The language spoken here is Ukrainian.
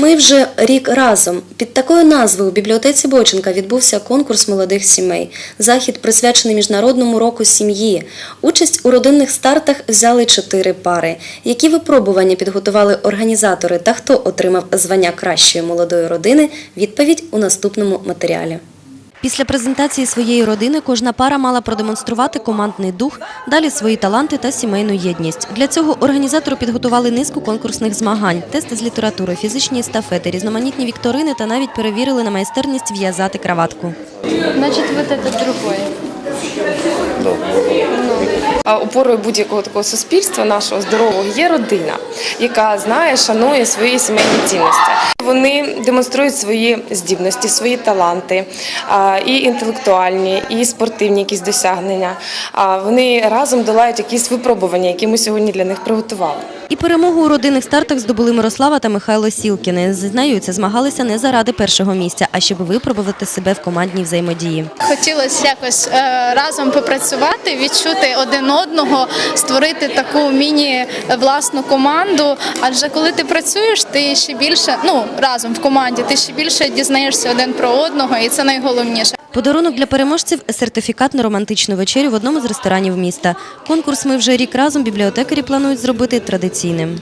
Ми вже рік разом. Під такою назвою у бібліотеці Бойченка відбувся конкурс молодих сімей. Захід присвячений Міжнародному року сім'ї. Участь у родинних стартах взяли чотири пари. Які випробування підготували організатори та хто отримав звання кращої молодої родини? Відповідь у наступному матеріалі. Після презентації своєї родини кожна пара мала продемонструвати командний дух, далі свої таланти та сімейну єдність. Для цього організатори підготували низку конкурсних змагань, тести з літератури, фізичні естафети, різноманітні вікторини та навіть перевірили на майстерність в'язати краватку. Значить, вот это другое. А Опорою будь-якого такого суспільства нашого здорового є родина, яка знає, шанує свої сімейні цінності. Вони демонструють свої здібності, свої таланти, і інтелектуальні, і спортивні якісь досягнення. А Вони разом долають якісь випробування, які ми сьогодні для них приготували. І перемогу у родинних стартах здобули Мирослава та Михайло Сілкіни. Зізнаються, змагалися не заради першого місця, а щоб випробувати себе в командній взаємодії. Хотілося якось е, разом попрацювати, відчути один одного, створити таку міні власну команду. Адже коли ти працюєш, ти ще більше ну разом в команді, ти ще більше дізнаєшся один про одного, і це найголовніше. Подарунок для переможців сертифікат на романтичну вечерю в одному з ресторанів міста. Конкурс ми вже рік разом бібліотекарі планують зробити традиційним.